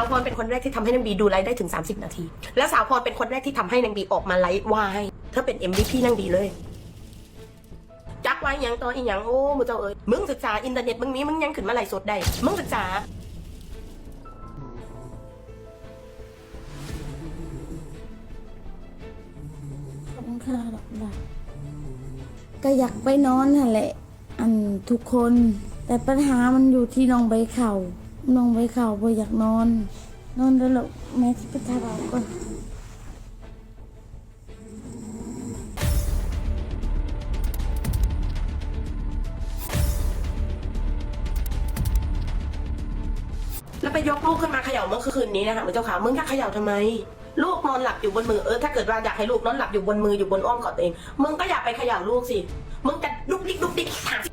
าวพรเป็นคนแรกที่ทำให้นางบีดูไลฟ์ได้ถึง 30 นาที และสาวพรเป็นคนแรกที่ทำให้นางบีออกมาไลฟ์วาให้เธอเป็น MVP นางบีเลยจักไว้ยังต่ออีหยังโอ้มึงเจ้าเอ้ยมึงศึกษาอินเทอร์เน็ตมึงนี้มึงยังขึ้นมาไลฟ์สดได้มึงศึกษาขอบคุณค่ะดอกหลักก็อยากไปนอนนั่นแหละ อันทุกคน แต่ปัญหามันอยู่ที่น้องใบเข่า น้องใบเข่าบ่อยากนอน นอนแล้วลูกแม่ที่ไปทาเราก่อนแล้วไปยกลูกขึ้นมาเขย่าเมื่อคืนนี้นะคะมึงเจ้าขามึงอยากเขย่าทำไม ลูกนอนหลับอยู่บนมือเออถ้าเกิดว่าอยากให้ลูกนอนหลับอยู่บนมืออยู่บนอ้อมกอดตัวเองมึงก็อย่าไปเขย่าลูกสิมึงจะลุกดิกลุกดิกทา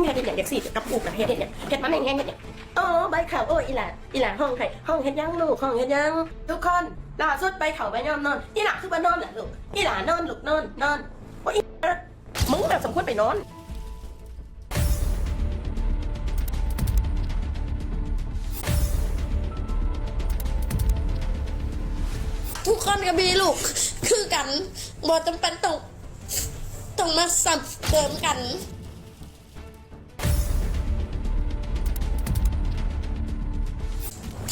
งสิแตกยังมึงเห็นอย่างอยางสิกับลูกนะเห็นอย่างเห็นมันแห้งๆเนี่ยเออใบข่าวโอ้ยอีหลานอีหลานห้องใครห้องเห็นยังลูกห้องเห็นยังทุกคนล่าสุดไปเขาไปย่อมนอนอีหลานคือบ้านอนแหละลูกอีหลานนอนลูกนอนนอนโอ้ยมึงแบบสมควรไปนอนทุกคนก็มีลูก คือกันบ่จำเป็นต้องต้องมาสับเติมกัน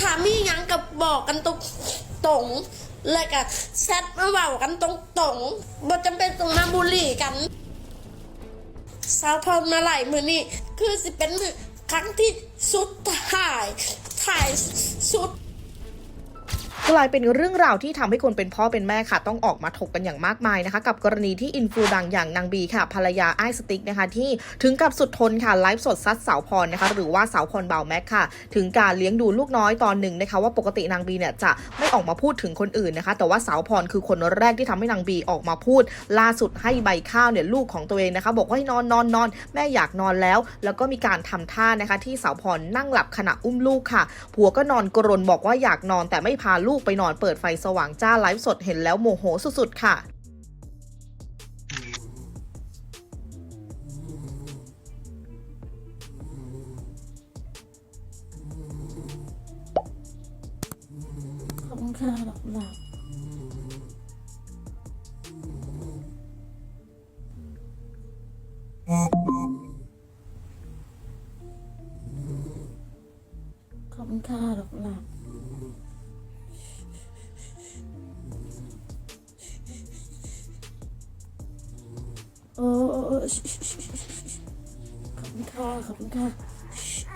ถามมีหยังกับบอกกันตรงตรงเลยกับแซดมาเว้ากันตรงตรงบ่จำเป็นต้องมาบุหรี่กันสาวพรมาไหลมือนี่คือสิเป็นมือครั้งที่สุดท้าย ถ่ายสุด กลายเป็นเรื่องราวที่ทำให้คนเป็นพ่อเป็นแม่ค่ะ ต้องออกมาถกกันอย่างมากมายนะคะ กับกรณีที่อินฟูดังอย่างนางบีค่ะภรรยาไอ้สติ๊กนะคะ ที่ถึงกับสุดทนค่ะไลฟ์สดซัดสาวพรนะคะ หรือว่าสาวพรเบาแม็กค่ะ ถึงการเลี้ยงดูลูกน้อยตอนหนึ่งนะคะ ว่าปกตินางบีเนี่ยจะไม่ออกมาพูดถึงคนอื่นนะคะ แต่ว่าสาวพรคือคนแรกที่ทำให้นางบีออกมาพูด ล่าสุดให้ใบข้าวเนี่ยลูกของตัวเองนะคะ บอกว่าให้นอนนอนนอนแม่อยากนอนแล้ว แล้วก็มีการทำท่านะคะ ที่สาวพรนั่งหลับขณะอุ้มลูกค่ะผัวก็นอนกรนบอกว่าอยากนอนแต่ไม่พาลูกูกไปนอนเปิดไฟสว่างจ้าไลฟ์สดเห็นแล้วโมโหสุดๆค่ะ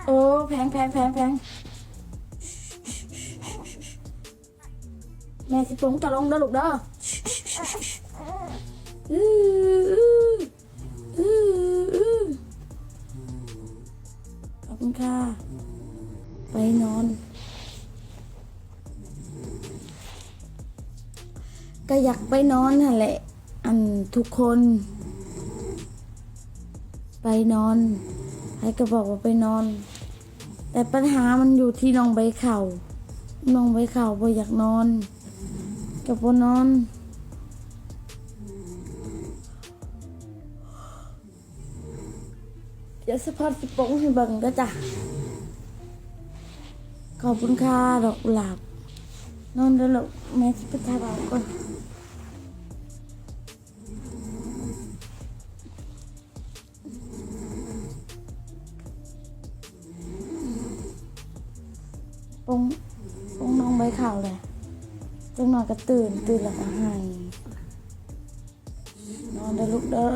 โอ้แพงแพงแพงแพงแม่สิปรุงตะลงเด้อลูกเด้ออื้ออื้ออื้อขอบคุณค่ะ ไปนอน ก็อยากไปนอนนั่นแหละ อันทุกคน ไปนอน ให้ก็บอกว่าไปนอน แต่ปัญหามันอยู่ที่น้องใบเข่าน้องใบเข่าบ่อยากนอนกับบ่นอนเดี๋ยวสะพอดสิโปงให้บิ่งก็จ้ะขอบคุณค่ะดอกกุหลาบนอนแล้วลูกแม่สิไปทาเราก่อน ปงปงน้องใบขาวเลยจังหน่อยก็ตื่นตื่นแล้วก็ให้นอนเด้อลูกเด้อ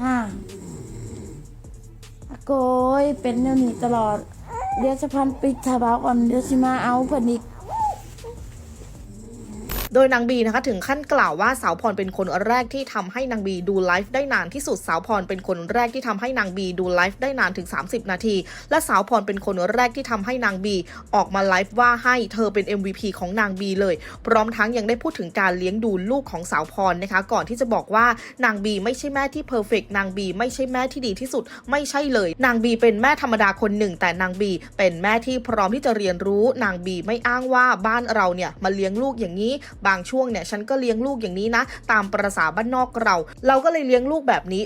ฮ่าอโกยเป็นแนวนี้ตลอดเดี๋ยวจะพันปิดทาบาก่อนเดี๋ยวสิมาเอาเพิ่นอีก โดยนางบีนะคะถึงขั้นกล่าวว่าสาวพรเป็นคนแรกที่ทำให้นางบีดูไลฟ์ได้นานที่สุดสาวพรเป็นคนแรกที่ทำให้นางบีดูไลฟ์ได้นานถึง 30 นาที และสาวพรเป็นคนแรกที่ทำให้นางบีออกมาไลฟ์ว่าให้เธอเป็น MVP ของนางบีเลย พร้อมทั้งยังได้พูดถึงการเลี้ยงดูลูกของสาวพรนะคะ ก่อนที่จะบอกว่านางบีไม่ใช่แม่ที่เพอร์เฟกนางบีไม่ใช่แม่ที่ดีที่สุด ไม่ใช่เลย นางบีเป็นแม่ธรรมดาคนหนึ่ง แต่นางบีเป็นแม่ที่พร้อมที่จะเรียนรู้ นางบีไม่อ้างว่าบ้านเราเนี่ยมาเลี้ยงลูกอย่างนี้บางช่วงเนี่ยฉันก็เลี้ยงลูกอย่างนี้นะ ตามประษาบ้านนอกเรา เราก็เลยเลี้ยงลูกแบบนี้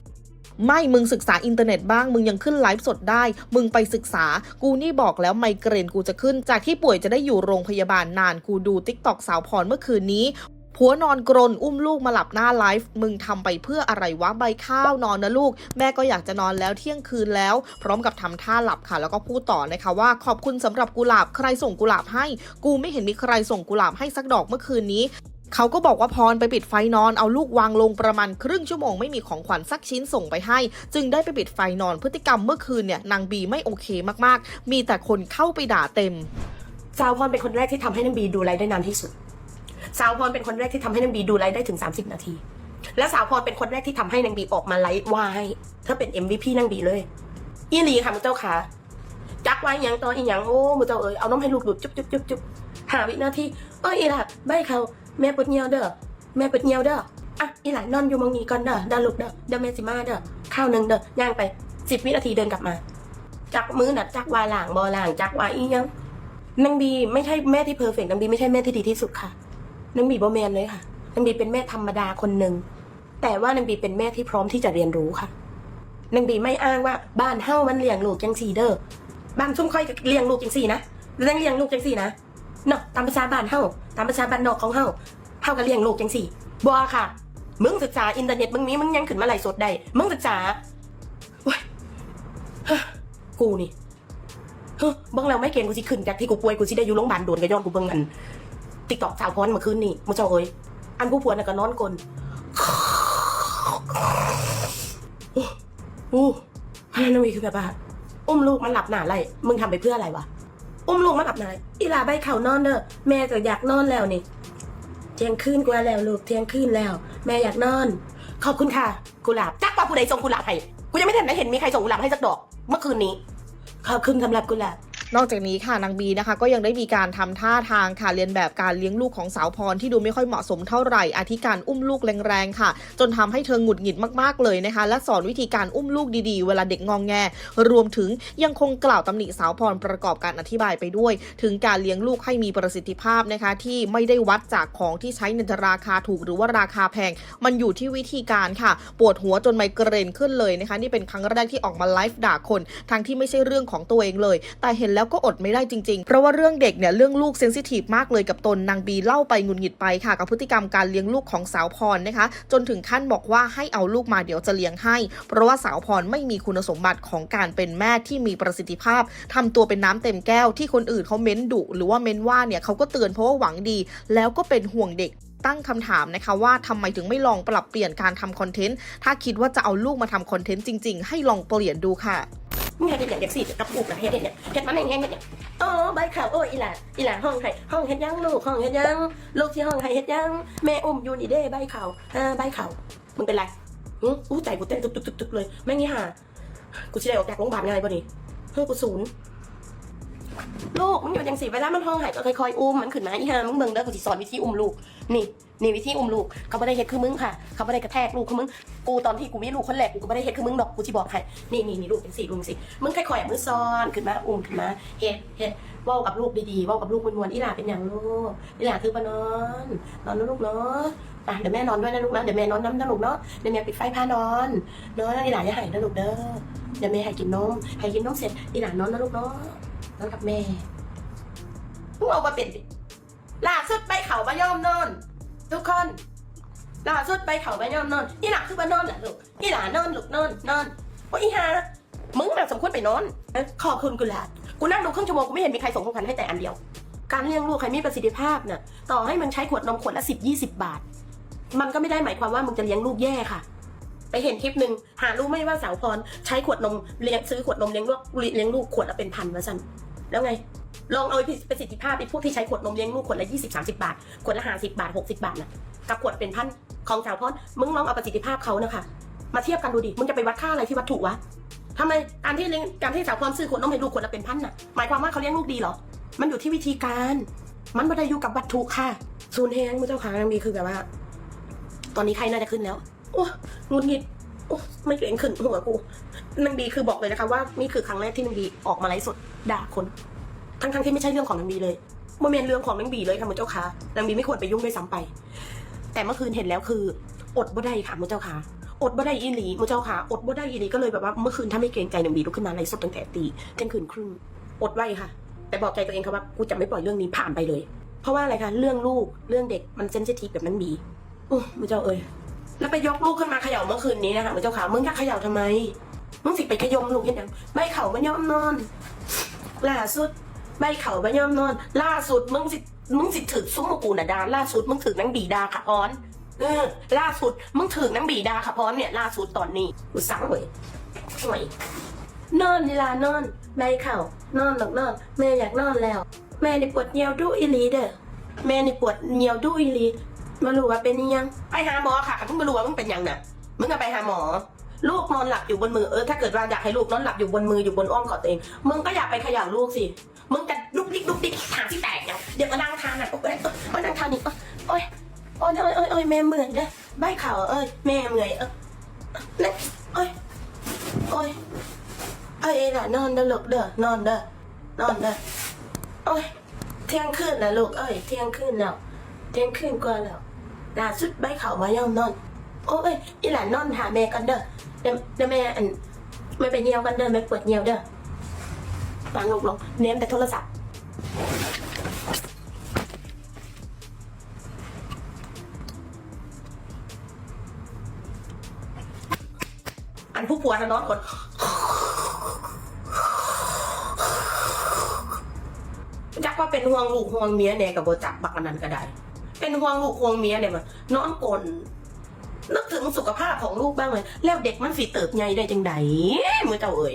ไม่มึงศึกษาอินเทอร์เน็ตบ้าง มึงยังขึ้นไลฟ์สดได้ มึงไปศึกษา กูนี่บอกแล้วไมเกรนกูจะขึ้น จากที่ป่วยจะได้อยู่โรงพยาบาลนาน กูดูติ๊กตอกสาวพรเมื่อคืนนี้ ผัวนอนกรนอุ้มลูกมาหลับหน้าไลฟ์มึงทำไปเพื่ออะไรวะใบข้าวนอนนะลูก แม่ก็อยากจะนอนแล้วเที่ยงคืนแล้ว พร้อมกับทำท่าหลับค่ะ แล้วก็พูดต่อนะคะว่าขอบคุณสำหรับกุหลาบใครส่งกุหลาบให้ กูไม่เห็นมีใครส่งกุหลาบให้สักดอกเมื่อคืนนี้เขาก็บอกว่าพรไปปิดไฟนอนเอาลูกวางลงประมาณครึ่งชั่วโมงไม่มีของขวัญสักชิ้นส่งไปให้ จึงได้ไปปิดไฟนอนพฤติกรรมเมื่อคืนเนี่ยนางบีไม่โอเคมากๆ มีแต่คนเข้าไปด่าเต็ม สาวพรเป็นคนแรกที่ทำให้นางบีดูไลฟ์ได้นานที่สุด สาวพรเป็นคนแรกที่ทำให้นางบีดูไลฟ์ได้ถึง 30 นาที และสาวพรเป็นคนแรกที่ทำให้นางบีออกมาไลฟ์วายเธอเป็น MVP นางบีเลยอีหลีค่ะมุเจ้าค่ะจักไว้ยังตอนอีหยังโอ้มุเจ้าเอ๋ยเอาน้ำให้ลูกดูดจุ๊บจุ๊บจุ๊บจุ๊บหาวินาทีเอ้ยอีหล่ะใบเขาแม่ปวดเงียวเด้อแม่ปวดเงียวเด้ออะอีหล่ะนอนอยู่มองนี้ก่อนเด้อเด้อลูกเด้อเด้อแม่สิมาเด้อข้าวหนึ่งเด้อย่างไปสิบวินาทีเดินกลับมา จักมือหน่ะจักวาหลางบอหลางจักวาอีหยังนางบีไม่ใช่แม่ที่เพอร์เฟกต์นางบีไม่ใช่แม่ที่ดีที่สุดค่ะ นางบีบ่แมนเลยค่ะนางบีเป็นแม่ธรรมดาคนหนึ่งแต่ว่านางบีเป็นแม่ที่พร้อมที่จะเรียนรู้ค่ะนางบีไม่อ้างว่าบ้านเฮ้ามันเลี้ยงลูกจังสี่เด้อบ้านซุ่มค่อยเลี้ยงลูกจังสี่นะแล้วเลี้ยงลูกจังสี่นะเนาะตามภาษาบ้านเฮ้าตามภาษาบ้านนอกของเฮ้าเฮ้าก็เลี้ยงลูกจังสี่บัวค่ะมึงศึกษาอินเทอร์เน็ตมึงนี้มึงยังขึ้นมาไหลสดได้มึงศึกษาโอ้ยกูนี่เฮ้ยบังแล้วไม่เก่งกูสิขึ้นจากที่กูป่วยกูสิได้อยู่โรงพยาบาลโดนกระย้อนกูเบิ่งอัน ติ๊กตอกสาวพรเมื่อคืนนี่มึงเจ้าเอ้ยอันผู้ผัวน่ะก็นอนกลนโอ้โหนั่นมีคือแบบว่าอุ้มลูกมันหลับหนาไรมึงทำไปเพื่ออะไรวะ อุ้มลูกมันหลับหนาไรอีลาใบเข่านอนเด้อแม่ก็อยากนอนแล้วนี่ เที่ยงคืนกว่าแล้วลูกเที่ยงคืนแล้ว แม่อยากนอน ขอบคุณค่ะกุหลาบจักว่าผู้ใดส่งกุหลาบให้กูยังไม่ทันได้เห็นมีใครส่งกุหลาบให้สักดอก เมื่อคืนนี้ขอบคุณสำหรับกุหลาบ นอกจากนี้ค่ะนางบีนะคะ ก็ยังได้มีการทำท่าทางค่ะเรียนแบบการเลี้ยงลูกของสาวพรที่ดูไม่ค่อยเหมาะสมเท่าไหร่อาทิการอุ้มลูกแรงๆค่ะ จนทำให้เธอหงุดหงิดมากๆเลยนะคะ และสอนวิธีการอุ้มลูกดีๆ เวลาเด็กงองแง รวมถึงยังคงกล่าวตำหนิสาวพรประกอบการอธิบายไปด้วย ถึงการเลี้ยงลูกให้มีประสิทธิภาพนะคะ ที่ไม่ได้วัดจากของที่ใช้ในราคาถูกหรือว่าราคาแพง มันอยู่ที่วิธีการค่ะ ปวดหัวจนไมเกรนขึ้นเลยนะคะ นี่เป็นครั้งแรกที่ออกมาไลฟ์ด่าคนทั้งที่ไม่ใช่เรื่องของตัวเองเลย แต่เห็นแล้วก็อดไม่ได้จริงๆ เพราะว่าเรื่องเด็กเนี่ยเรื่องลูกเซนซิทีฟมากเลยกับตนนางบีเล่าไปหงุนหงิดไปค่ะ กับพฤติกรรมการเลี้ยงลูกของสาวพรนะคะ จนถึงขั้นบอกว่าให้เอาลูกมาเดี๋ยวจะเลี้ยงให้ เพราะว่าสาวพรไม่มีคุณสมบัติของการเป็นแม่ที่มีประสิทธิภาพทำตัวเป็นน้ำเต็มแก้วที่คนอื่นเขาเม้นดุหรือว่าเม้นว่าเนี่ยเขาก็เตือนเพราะว่าหวังดี แล้วก็เป็นห่วงเด็กตั้งคำถามนะคะว่าทำไมถึงไม่ลองปรับเปลี่ยนการทำคอนเทนต์ถ้าคิดว่าจะเอาลูกมาทำคอนเทนต์จริง ๆ ให้ลองเปลี่ยนดูค่ะ มึงเฮ็ดอย่างเด็กสี่กับกูกับเฮ็ดเนี่ยเฮ็ดมันแห้งๆเฮ็ดเนี่ยโออใบข่าวโอ้ยอีหลาอีหลาห้องไห้ห้องเฮ็ดยังลูกห้องเฮ็ดยังลูกที่ห้องไห้เฮ็ดยังแม่อุ้มอยู่นี่เด้ใบข่าวอ่าใบข่าวมึงเป็นไรอื้ออู้ใจกูเต้นตุกๆๆๆเลยแม่งนี่ห่ากูสิได้ออกจากโรงพยาบาลไงบ่นี่เฮ้ยกูศูนย์ ลูกมึงอยู่จังสิเวลามันห้องไห้ก็ค่อยๆอุ้มมันขึ้นมาอีห่ามึงเบิ่งเด้อกูสิสอนวิธีอุ้มลูกนี่นี่วิธีอุ้มลูกเขาไม่ได้เฮ็ดคือมึงค่ะ เขาไม่ได้กระแทกลูกคือมึงกูตอนที่กูมีลูกคนแรกกูก็ไม่ได้เฮ็ดคือมึงดอกกูสิบอกให้นี่นี่นี่ลูกจังสิลูกจังสิมึงค่อยๆมือซ้อนขึ้นมาอุ้มขึ้นมาเฮ็ดเฮ็ดว้ากับลูกดีๆว้ากับลูกมวนๆอีหล่าเป็นอย่างลูกอีหล่าคือปนอนนอนนะลูกเนาะอะเดี๋ยวแม่นอนด้วยนะลูกนะเดี๋ยวแม่นอนน้ำนะลูกเนาะเดี๋ยวแม่ปิดไฟพานอนเนาะอีหล่าอย่าหายนะลูกเด้อเดี๋ยวแม่ให้กินนมให้กินนมเสร็จอีหล่านอนนะลูกเนาะ นอนกับแม่มึงเอามาเป็นดิล่าสุดไปเขามาย่อมนอน ทุกคนล่าสุดไปเขามาย่อมนอนอีหล่าคือปะนอนแหละลูกอีหล่านอนลูกนอนนอนโอ้ยอีห่ามึงน่ะสมควรไปนอนเอ้ยขอบคุณกุหลาบกูนั่งดูครึ่งชั่วโมงกูไม่เห็นมีใครส่งของขวัญให้แต่อันเดียว การเลี้ยงลูกใครมีประสิทธิภาพน่ะต่อให้มึงใช้ขวดนมขวดละสิบยี่สิบบาท มันก็ไม่ได้หมายความว่ามึงจะเลี้ยงลูกแย่ค่ะไปเห็นคลิปหนึ่งหารู้ไหมว่าสาวพรใช้ขวดนมเลี้ยงซื้อขวดนมเลี้ยงลูกเลี้ยงลูกขวดละเป็นพันวะสัน แล้วไงลองเอาประสิทธิภาพไอ้พวกที่ใช้ขวดนมเลี้ยงลูกขวดละยี่สิบสามสิบาท ขวดละห้าสิบาทหกสิบาทน่ะกับขวดเป็นพันของสาวพรมึงลองเอาประสิทธิภาพเขานะคะ มาเทียบกันดูดิ มึงจะไปวัดค่าอะไรที่วัตถุวะทำไมการที่เลี้ยงการที่สาวความซื้อขวดนมให้ลูกขวดละเป็นพันน่ะ หมายความว่าเขาเลี้ยงลูกดีเหรอ มันอยู่ที่วิธีการ มันไม่ได้อยู่กับวัตถุค่ะศูนย์แหงมือเจ้าขายังมีคือแบบว่า ตอนนี้ใครน่าจะขึ้นแล้ว โอ้งุนงิดโอ้ไม่เกรงขึ้นหัวกูนางบีคือบอกเลยนะคะว่านี่คือครั้งแรกที่นางบีออกมาไลฟ์สด ด่าคน ทั้งๆที่ไม่ใช่เรื่องของนางบีเลยโมเมนเรื่องของนางบีเลยค่ะมุเจ้าค่ะนางบีไม่ควรไปยุ่งด้วยซ้ำไป แต่เมื่อคืนเห็นแล้วคือ อดบ่ได้ค่ะมุเจ้าค่ะอดบ่ได้อีหลีมุเจ้าค่ะอดบ่ได้อีหลีก็เลยแบบว่าเมื่อคืนถ้าไม่เกรงใจนางบีลุกขึ้นมาไลฟ์สดตั้งแต่ตีเที่ยงคืนครึ่งอดไว้ค่ะ แต่บอกใจตัวเองค่ะว่ากูจะไม่ปล่อยเรื่องนี้ผ่านไปเลย เพราะว่าอะไรคะเรื่องลูกเรื่องเด็กมันเซนซิทีฟแบบนั้นบีโอ้มุเจ้าเอ้ยแล้วไปยกลูกขึ้นมาเขย่าเมื่อคืนนี้นะคะมุเจ้าค่ะมึงจะเขย่าทำไมมึงสิไปขยมลูกเห็นยังใบเข่ามันย่อมนอน ล่าสุดใบเขาใบย่อมนอน ล่าสุดมึงสิมึงสิถึกซุ้มกูน่ะดาล่าสุดมึงถึกนังบีดาค่ะพรเออล่าสุดมึงถึกนังบีดาค่ะพรเนี่ยล่าสุดตอนนี้กูสั่งเว้ยห่วยนอนเวลานอนใบเขานอนหลอกนอนแม่อยากนอนแล้ว แม่นี่ปวดเหี่ยวดุอีลีเด้อแม่นี่ปวดเหี่ยวดุอีลีมารู้ว่าเป็นยังไปหาหมอค่ะมึงมารู้ว่ามึงเป็นยังน่ะมึงก็ไปหาหมอ ลูกนอนหลับอยู่บนมือเออถ้าเกิดว่าอยากให้ลูกนอนหลับอยู่บนมืออยู่บนอ้อมกอดตัวเองมึงก็อย่าไปเขย่าลูกสิมึงจะลุกดิกลุกดิกทางที่แตกอย่างเดี๋ยวมานั่งทานอะโอ้ยมานั่งทานอีกโอ้ยโอ้ยโอ้ยโอ้ยโอ้ยแม่เมื่อยเด้ใบเข่าเอ้ยแม่เมื่อยเออเนี่ยโอ้ยโอ้ยเอ้ยล่ะนอนเด้อลูกเด้อนอนเด้อนอนเด้อโอ้ยเที่ยงคืนแล้วลูกเอ้ยเที่ยงคืนแล้วเที่ยงคืนกว่าแล้วล่าสุดใบเข่ามาย่อมนอน โอ้ยอีหลานนอนหาแม่กันเด้อเดี๋ยวเดี๋ยวแม่อันไม่ไปเยี่ยวกันเด้อแม่ปวดเยี่ยวเด้อวางลงลงเน้นแต่โทรศัพท์อันผู้ผัวนะนอนคนจักว่าเป็นห่วงลูกห่วงเมียเนี่ยกับโบจักบักนนั้นก็ได้ เป็นห่วงลูกห่วงเมียเนี่ยมันนอนกลน นึกถึงสุขภาพของลูกบ้างไหมแล้วเด็กมันสิเติบใหญ่ได้จังไดมือเจ้าเอ่ย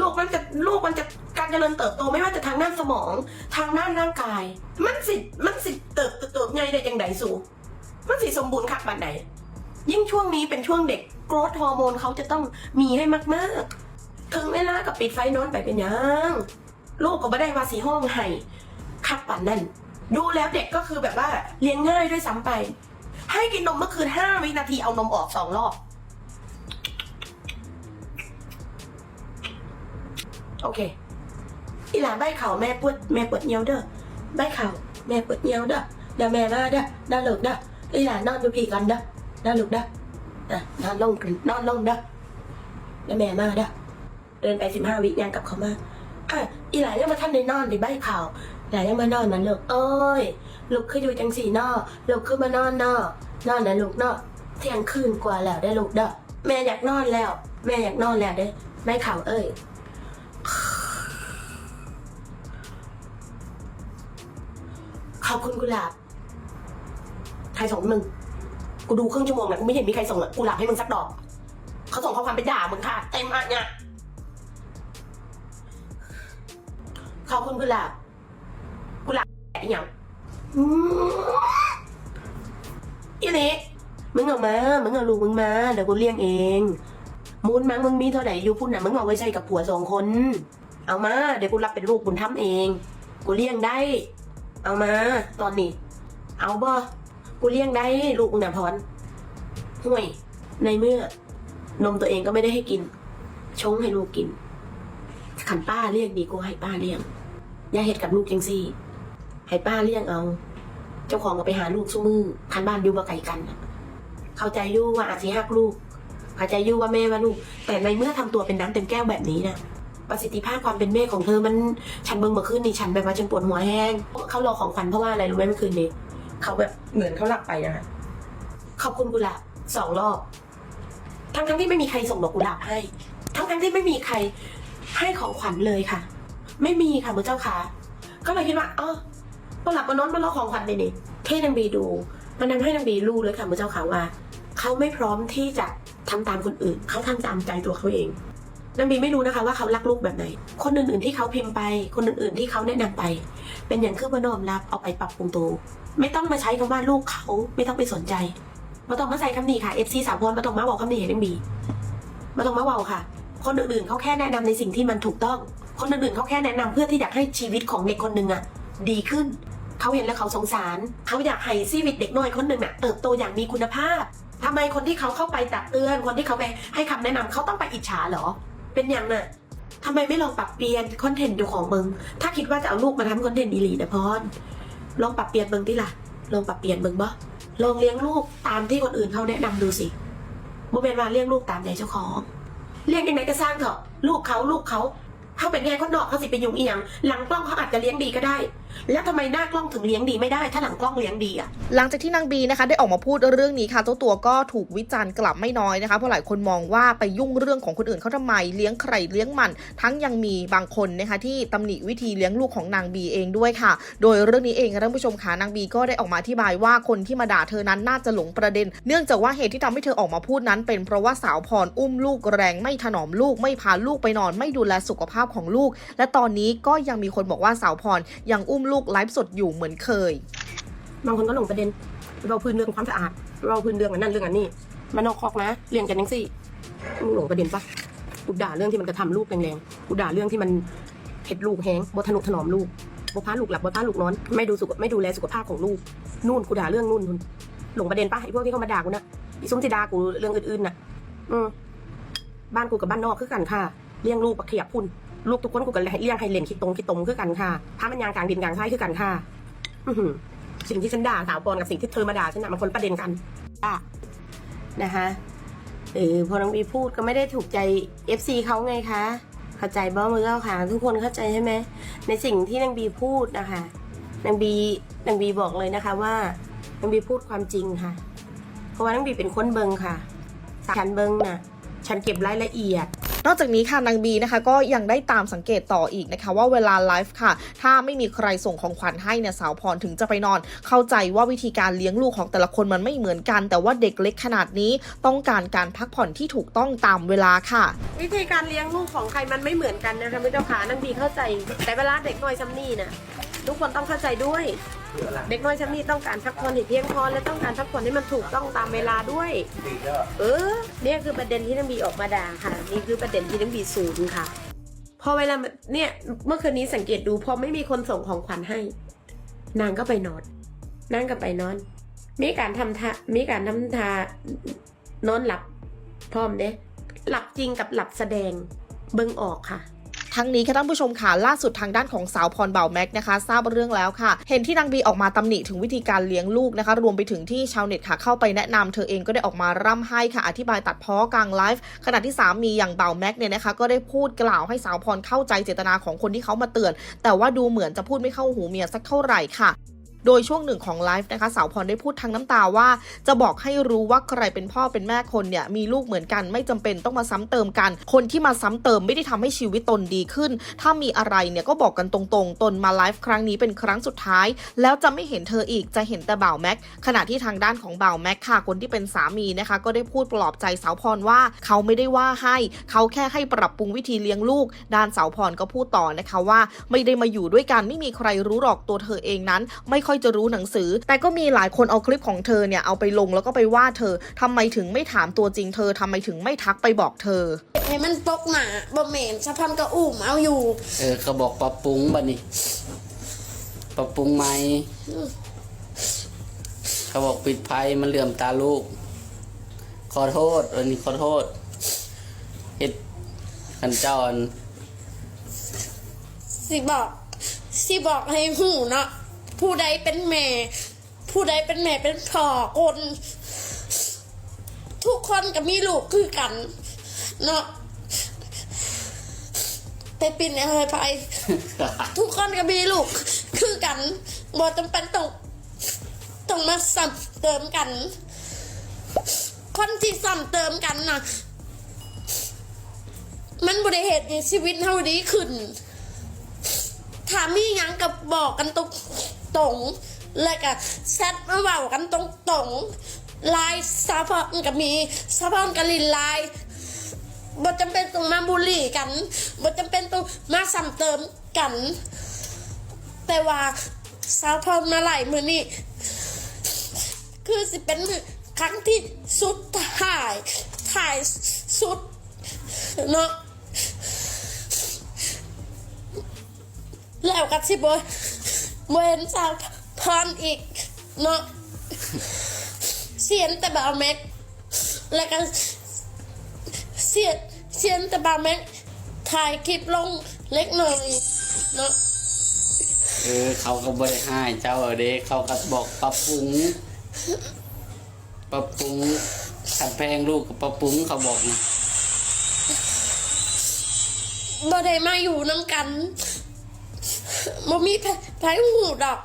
ลูกมันจะลูกมันจะการเจริญเติบโตไม่ว่าจะทางด้านสมอง ทางด้านร่างกาย มันสิมันสิเติบเติบใหญ่ได้จังไดสู่มันสิสมบูรณ์คักบันใดยิ่งช่วงนี้เป็นช่วงเด็กโกรทฮอร์โมนเขาจะต้องมีให้มากๆ ถึงเวลากับปิดไฟนอนไปเป็นยังลูกก็ไม่ได้ว่าสีห้องให้คักปั่นนั่นดูแล้วเด็กก็คือแบบว่าเลี้ยงง่ายด้วยซ้ำไป ให้กินนมเมื่อคืนห้าวินาทีเอานมออกสองรอบ โอเค อีหลาใบเข่าแม่ปวดแม่ปวดเงียวเด้อใบเข่าแม่ปวดเงียวเด้อเดี๋ยวแม่มาเด้อเด้อลิกเด้ออีหลานอนดูพี่กันเด้อเด้อลูกเด้ออะนอนลงนอนลงเด้อเดี๋ยวแม่มาเด้อเดินไปสิบห้าวิยังกลับเขามาอะอีหลานยังมาท่านในนอนดิใบเข่า หลานยังมานอนมันลูกเอ้ยลูกคืออยู่จังสี่นอลูกคือมานอนนอนอนนะลูกนาะเที่ยงคืนกว่าแล้วได้ลูกเด้อแม่อยากนอนแล้ว แม่อยากนอนแล้วเด้อใบเข่าเอ้ยขอบคุณกุหลาบใครส่งมึง กูดูครึ่งชั่วโมงแล้วกูไม่เห็นมีใครส่งกุหลาบให้มึงสักดอก เขาส่งข้อความไปด่ามึงค่ะเต็มอะเนี่ยขอบคุณกุหลาบ กุหลาบแอีหยังอืมอีนี่มึงเอามา มึงเอาลูกมึงมา เดี๋ยวกูเลี้ยงเอง มูลมั้งมึงมีเท่าไหร่อยู่พุ่นน่ะมึงเอาไว้ใช้กับผัวสองคน เอามา เดี๋ยวกูรับเป็นลูกบุญธรรมเอง กูเลี้ยงได้ เอามา ตอนนี้ เอาบ่ กูเลี้ยงได้ลูกมึงน่ะพรห่วย ในเมื่อนมตัวเองก็ไม่ได้ให้กิน ชงให้ลูกกินขันป้าเลี้ยงดีกูให้ป้าเลี้ยง อย่าเห็ดกับลูกจังซี่ ให้ป้าเลี้ยงเอา เจ้าของก็ไปหาลูกสู้มือคันบ้านอยู่มาไกลกัน เข้าใจอยู่ว่าอาจสิฮักลูกเข้าใจอยู่ว่าแม่ว่าลูก แต่ในเมื่อทำตัวเป็นน้ำเต็มแก้วแบบนี้นะประสิทธิภาพความเป็นแม่ของเธอมันฉันเบิ่งมื่อคืนนี่ฉันแบบว่าฉันปวดหัวแห้งเขารอของขวัญเพราะว่าอะไรรู้ไหมเมื่อคืนนี้เขาแบบเหมือนเขาหลับไปนะขอบคุณกุหลาบสองรอบ ทั้งทั้งที่ไม่มีใครส่งดอกกุหลาบให้ ทั้งทั้งที่ไม่มีใครให้ของขวัญเลยค่ะ ไม่มีค่ะมือเจ้าค่ะ ก็เลยคิดว่าเออ มาหลับมานอนมารอของขวัญเลยนี่เท่นางบีดู มันทำให้นางบีรู้เลยค่ะมือเจ้าค่ะว่า เขาไม่พร้อมที่จะทำตามคนอื่น เขาทำตามใจตัวเขาเองนางบีไม่รู้นะคะว่าเขารักลูกแบบไหน คนอื่นๆที่เขาพิมพ์ไป คนอื่นๆที่เขาแนะนำไป เป็นอย่างคือประนอมรับเอาไปปรับปรุงตัวไม่ต้องมาใช้คำว่าลูกเขาไม่ต้องไปสนใจมาต้องมาใส่คำนี้ค่ะ FC สามพรมาต้องมาบอกคำนี้ให้นางบีมาต้องมาเว่าค่ะ คนอื่นๆเขาแค่แนะนำในสิ่งที่มันถูกต้อง คนอื่นๆเขาแค่แนะนำเพื่อที่อยากให้ชีวิตของเด็กคนหนึ่งอะ ดีขึ้น เขาเห็นแล้วเขาสงสาร เขาอยากให้ชีวิตเด็กน้อยคนหนึ่งอะเติบโตอย่างมีคุณภาพทำไมคนที่เขาเข้าไปตักเตือน คนที่เขาไปให้คำแนะนำเขาต้องไปอิจฉาเหรอ เป็นอย่างน่ะทำไมไม่ลองปรับเปลี่ยนคอนเทนต์ดูของมึงถ้าคิดว่าจะเอาลูกมาทำคอนเทนต์อีหลีนะพรลองปรับเปลี่ยนเบิงดิล่ะ ลองปรับเปลี่ยนเบิงบ่ลองเลี้ยงลูกตามที่คนอื่นเขาแนะนำดูสิบ่เป็นว่าเลี้ยงลูกตามใจเจ้าของ เลี้ยงยังไงก็สร้างเถอะ ลูกเขาลูกเขาเขาเป็นแค่คนนอกเขาสิไปยุ่งอีหยังหลังกล้องเขาอาจจะเลี้ยงดีก็ได้ แล้วทำไมหน้ากล้องถึงเลี้ยงดีไม่ได้ ถ้าหลังกล้องเลี้ยงดีอะหลังจากที่นางบีนะคะ ได้ออกมาพูดเรื่องนี้ค่ะเจ้าตัวก็ถูกวิจารณ์กลับไม่น้อยนะคะเพราะหลายคนมองว่าไปยุ่งเรื่องของคนอื่นเขาทำไมเลี้ยงใครเลี้ยงมัน ทั้งยังมีบางคนนะคะที่ตำหนิวิธีเลี้ยงลูกของนางบีเองด้วยค่ะ โดยเรื่องนี้เองค่ะท่านผู้ชมค่ะนางบีก็ได้ออกมาอธิบายว่าคนที่มาด่าเธอนั้นน่าจะหลงประเด็น เนื่องจากว่าเหตุที่ทำให้เธอออกมาพูดนั้น เป็นเพราะว่าสาวพรอุ้มลูกแรงไม่ถนอมลูกไม่พาลูกไปนอน ไม่ดูแลสุขภาพของลูก และตอนนี้ก็ยังมีคนบอกว่าสาวพรยังอุ้มลูกไลฟ์สดอยู่เหมือนเคย บางคนก็หลงประเด็น เราพื้นเรื่องความสะอาด เราพื้นเรื่องอันนั้นเรื่องอันนี้ มันนอกคอกนะเรียนกันยังสี่มึงหลงประเด็นปะกูด่าเรื่องที่มันกระทำลูกแรงๆกูด่าเรื่องที่มันเห็ดลูกแห้งบ่ทนุถนอมลูกบ่พาลูกหลับบ่พาลูกนอน ไม่ดูสุขไม่ดูแลสุขภาพของลูก นู่นกูด่าเรื่องนู่นนู่นหลงประเด็นปะไอ้พวกที่เขามาด่ากูนะอ้ซุ้มที่ด่ากูเรื่องอื่นๆน่ะ อืมบ้านกูกับบ้านนอกคือกันค่ะ เลี้ยงลูกบักเขียบพุ่น ลูกทุกคนกูก็เลี้ยงให้เล่นคิดตรงคิดตรงคือกันค่ะพามันยางกลางดินกลางทรายคือกันค่ะสิ่งที่ฉันด่าสาวปอนกับสิ่งที่เธอมาด่าฉันน่ะมันคนประเด็นกันอะนะคะเออพอน้องบีพูดก็ไม่ได้ถูกใจ FC เขาไงคะเข้าใจบ้ามือเก้าค่ะทุกคนเข้าใจใช่ไหมในสิ่งที่นางบีพูดนะคะนางบีนางบีบอกเลยนะคะว่านางบีพูดความจริงค่ะ เพราะว่านางบีเป็นคนเบิงค่ะฉันเบิงน่ะ ฉันเก็บรายละเอียด นอกจากนี้ค่ะนางบีนะคะก็ยังได้ตามสังเกตต่ออีกนะคะว่าเวลาไลฟ์ค่ะ ถ้าไม่มีใครส่งของขวัญให้เนี่ยสาวพรถึงจะไปนอน เข้าใจว่าวิธีการเลี้ยงลูกของแต่ละคนมันไม่เหมือนกัน แต่ว่าเด็กเล็กขนาดนี้ต้องการการพักผ่อนที่ถูกต้องตามเวลาค่ะ วิธีการเลี้ยงลูกของใครมันไม่เหมือนกันนะคะพี่เจ้าขานังบีเข้าใจ แต่เวลาเด็กน้อยซัมนี่นะทุกคนต้องเข้าใจด้วย เด็กน้อยซัมนี่ต้องการพักผ่อนให้เพียงพอและต้องการพักผ่อนให้มันถูกต้องตามเวลาด้วย เออเนี่ยคือประเด็นที่นังบีออกมาด่าค่ะ นี่คือประเด็นที่นังบีศูนย์ค่ะ พอเวลาเนี่ยเมื่อคืนนี้สังเกตดูพอไม่มีคนส่งของขวัญให้ นางก็ไปนอนนางก็ไปนอน มีการทำท่ามีการทำท่านอนหลับพร้อมเด้หลับจริงกับหลับแสดงเบิ่งออกค่ะ ทั้งนี้ค่ะท่านผู้ชมค่ะล่าสุดทางด้านของสาวพรเบาแม็กนะคะ ทราบเรื่องแล้วค่ะ เห็นที่นางบีออกมาตำหนิถึงวิธีการเลี้ยงลูกนะคะ รวมไปถึงที่ชาวเน็ตค่ะเข้าไปแนะนำเธอเองก็ได้ออกมาร่ำให้ค่ะ อธิบายตัดพ้อกลางไลฟ์ขณะที่สามีอย่างเบาแม็กเนี่ยนะคะ ก็ได้พูดกล่าวให้สาวพรเข้าใจเจตนาของคนที่เขามาเตือน แต่ว่าดูเหมือนจะพูดไม่เข้าหูเมียสักเท่าไหร่ค่ะ โดยช่วงหนึ่งของไลฟ์นะคะสาวพรได้พูดทั้งน้ำตาว่า จะบอกให้รู้ว่าใครเป็นพ่อเป็นแม่คนเนี่ยมีลูกเหมือนกันไม่จำเป็นต้องมาซ้ำเติมกัน คนที่มาซ้ำเติมไม่ได้ทำให้ชีวิตตนดีขึ้น ถ้ามีอะไรเนี่ยก็บอกกันตรงๆ ตนมาไลฟ์ครั้งนี้เป็นครั้งสุดท้าย แล้วจะไม่เห็นเธออีกจะเห็นแต่บ่าวแม็กขณะที่ทางด้านของบ่าวแม็กค่ะคนที่เป็นสามีนะคะ ก็ได้พูดปลอบใจสาวพรว่าเขาไม่ได้ว่าให้ เขาแค่ให้ปรับปรุงวิธีเลี้ยงลูก ด้านสาวพรก็พูดต่อนะคะว่า ไม่ได้มาอยู่ด้วยกันไม่มีใครรู้หรอกตัวเธอเองนั้น ไม่ค่อยจะรู้หนังสือ แต่ก็มีหลายคนเอาคลิปของเธอเนี่ยเอาไปลงแล้วก็ไปว่าเธอทำไมถึงไม่ถามตัวจริงเธอทำไมถึงไม่ทักไปบอกเธอให้มันปกหนาบ่เหม็นสะพันก็อุ่มเอาอยู่ เออเขาบอกปรับปรุงบัดนี้ปรับปรุงใหม่เขาบอกปิดไฟมันเหลื่อมตาลูก ขอโทษวันนี้ขอโทษเฮ็ดขันเจ้าอันสิบอกสิบอกให้หูเนาะ ผู้ใดเป็นแม่ ผู้ใดเป็นแม่เป็นพ่อคนทุกคนก็มีลูกคือกัน เนาะแต่ปินอะไรไปทุกคนก็มีลูกคือกันบ่จำเป็นต้องต้องมาซ้ำเติมกัน คนที่ซ้ำเติมกันนะมันบริเหตุในชีวิตเท่าดีขึ้นถามมีหยังกับบอกกันตรงต รงๆแล้วก็แชทมาเว่ากันตรงตรงๆไลน์ซาพอนก็มีซาพอนกับลินไลน์บ่จำเป็นต้องมาบูลลี่กันบ่จำเป็นต้องมาซ้ำเติมกัน แต่ว่าซาพอนมาไหลมือนี่คือสิเป็นครั้งที่สุดถ่ายถ่ายสุดเนาะแล้วกับสิบ เวนสาวพรอีกเนาะเสียนแต่บาเม็กแล้วก็เสียนเสียนแต่บาเม็กถ่ายคลิปลงเล็กหน่อยเนาะเออเขาก็บ่ได้ให้เจ้าเด้เขาก็บอกปรับปรุงปรับปรุงขัดแพงลูกกับปรับปรุงเขาบอกนะบ่ได้มาอยู่น้ำกัน บ่มีไผไผหูดอก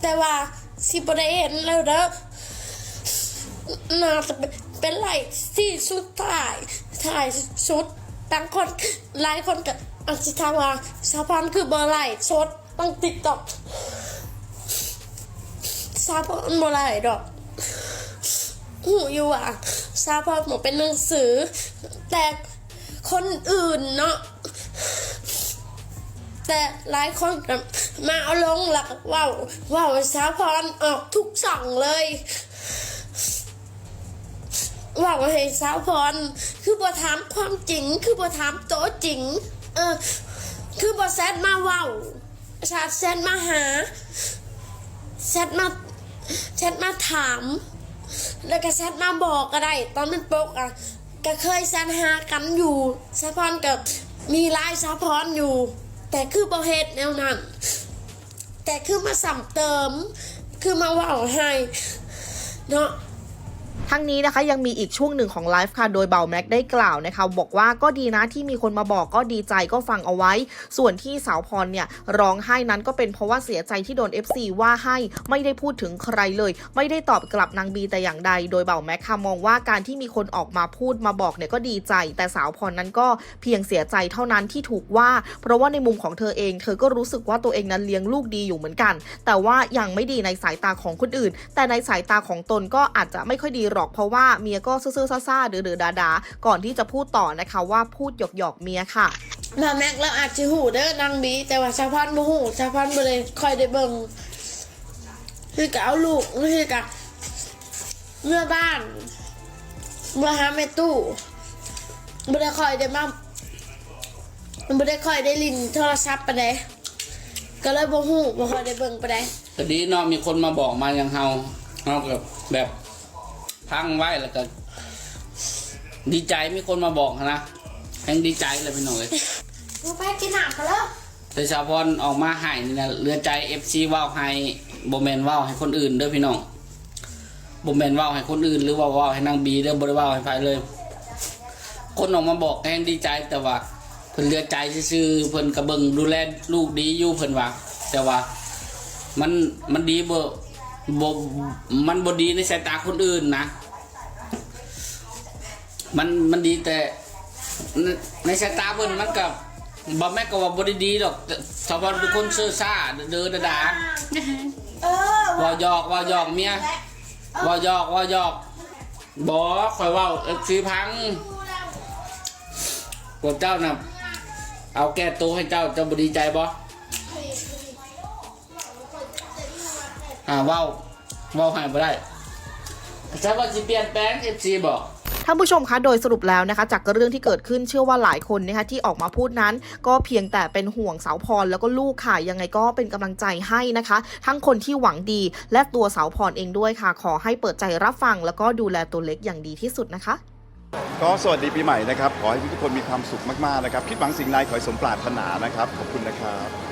แต่ว่าสิบ่ได้เห็นแล้วเด้อน่าจะเป็นไหลที่สุดท้ายถ่ายสุดบางคนหลายคนก็อาจจะถามว่าสาพันคือเบ่ไหลสดต้องติ๊กต็อกสาพันเบ่ไหลดอกหูอยู่อะซาพอหมเป็นหนังสือแต่ คนอื่นเนาะแต่หลายคนก็มาเอาลงหลักว่าวว่าวซาพรออกทุกสั่งเลยว่าให้สาวพร คือบ่ถามความจริง คือบ่ถามโตจริง เออ คือบ่แซดมาเว่าวชาแซดมาหาแซดมาแซดมาถาม แล้วก็แซดมาบอกก็ได้ ตอนมันปกอะ ก็เคยแซดหากันอยู่ซัพอนกับมีลายซัพอนอยู่ แต่คือประเหต์แนวนั้น แต่คือมาสั่มเติม คือมาว่าให้เนาะ ทั้งนี้นะคะยังมีอีกช่วงหนึ่งของไลฟ์ค่ะ โดยเบาแม็กได้กล่าวนะคะบอกว่าก็ดีนะที่มีคนมาบอกก็ดีใจก็ฟังเอาไว้ ส่วนที่สาวพรเนี่ยร้องไห้นั้นก็เป็นเพราะว่าเสียใจที่โดน FC ว่าให้ไม่ได้พูดถึงใครเลย ไม่ได้ตอบกลับนางบีแต่อย่างใด โดยเบาแม็กค่ะมองว่าการที่มีคนออกมาพูดมาบอกเนี่ยก็ดีใจ แต่สาวพรนั้นก็เพียงเสียใจเท่านั้นที่ถูกว่า เพราะว่าในมุมของเธอเอง เธอก็รู้สึกว่าตัวเองนั้นเลี้ยงลูกดีอยู่เหมือนกัน แต่ว่ายังไม่ดีในสายตาของคนอื่น แต่ในสายตาของตนก็อาจจะไม่ค่อยดีหรอกเพราะว่าเมียก็ซื่อๆซ่าๆเดือๆดาๆ ก่อนที่จะพูดต่อนะคะว่าพูดหยอกๆเมียค่ะมาแม็กแล้วอาจจะหูเด้อนางบี แต่ว่าชาวพันบ่หูชาวพันบ่เลยค่อยได้เบิ่งคือกะเอาลูกคือกะเมื่อบ้านเมื่อหาแม่ตู้บ่ได้ค่อยได้มาบ่ได้ค่อยได้ลินโทรศัพท์ปานใดก็เลยบ่ฮู้บ่ค่อยได้เบิ่งปานใดก็ดีเนาะมีคนมาบอกมาอย่างเฮาเฮากับแบบ พังไว้แล้วก็ ดีใจมีคนมาบอกนะแห่งดีใจเลยพี่น้องเลยกูไปกินน้ำกันแล้วแต่ชาวพรออกมาให้นี่นะเรือใจ FC ว่าวให้บ่แม่นว่าวให้คนอื่นเด้อพี่น้องบ่แม่นว่าวให้คนอื่น หรือว่าว่าวให้นางบีเด้อบ่ได้ว่าวให้ใครเลย คนออกมาบอกแห่งดีใจแต่ว่าเพิ่นเรือใจซื่อๆเพิ่นกระเบิงดูแลลูกดีอยู่เพิ่นว่าแต่ว่ามันมันดีบ่บ่มันบ่ดีในสายตาคนอื่นนะ มันมันดีแต่ในในสายตาเพิ่นมันกับบ่แม่นก็ว่าบ่ได้ดีหรอกแต่ชาวบ้านเป็นคนซื่อซ่าเดินดาเออว่าหยอกว่าหยอกเมียว่าหยอกว่าหยอกบ่ข่อยเว้าเอฟซีพังพวกเจ้าน่ะเอาแก้ตัวให้เจ้าเจ้าบ่ดีใจบ่อ่าเว้าเว้าให้บ่ได้แต่ว่าสิเปลี่ยนแปลง FC บ่ ท่านผู้ชมคะโดยสรุปแล้วนะคะ จากเรื่องที่เกิดขึ้นเชื่อว่าหลายคนนะคะที่ออกมาพูดนั้น ก็เพียงแต่เป็นห่วงสาวพรแล้วก็ลูกค่ะยังไงก็เป็นกำลังใจให้นะคะ ทั้งคนที่หวังดี และตัวสาวพรเองด้วยค่ะ ขอให้เปิดใจรับฟัง แล้วก็ดูแลตัวเล็กอย่างดีที่สุดนะคะ ก็สวัสดีปีใหม่นะครับ ขอให้ทุกคนมีความสุขมากๆนะครับคิดหวังสิ่งใดขอให้สมปรารถนานะครับขอบคุณนะครับ